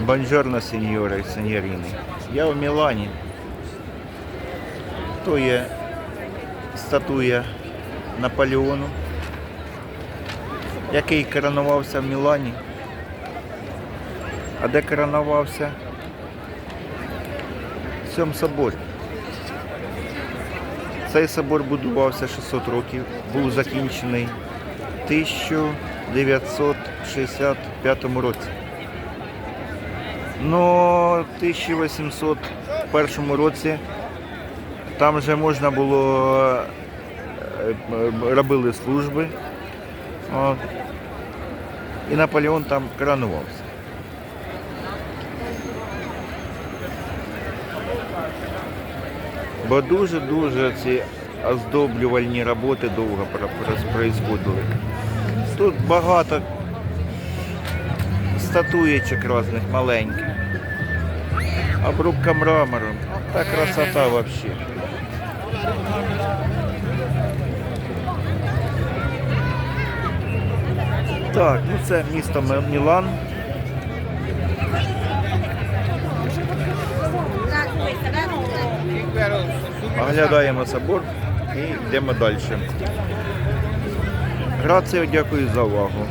Бонжорно, сеньори сеньоріни. Я в Мілані. То є статуя Наполеону, який коронувався в Мілані. А де коронувався? В цьому соборі. Цей собор будувався 600 років, був закінчений в 1965 році. Но в 1801 році там вже можна було е, е, робили служби. От. І Наполеон там коронувався. Бо дуже-дуже ці оздоблювальні роботи довго про- про- происходили. Тут багато статуєчок різних маленьких. Обрубка мрамором. Та красота вообще. Так, ну це місто Мілан. Оглядаємо собор і йдемо далі. Грацію, дякую за увагу.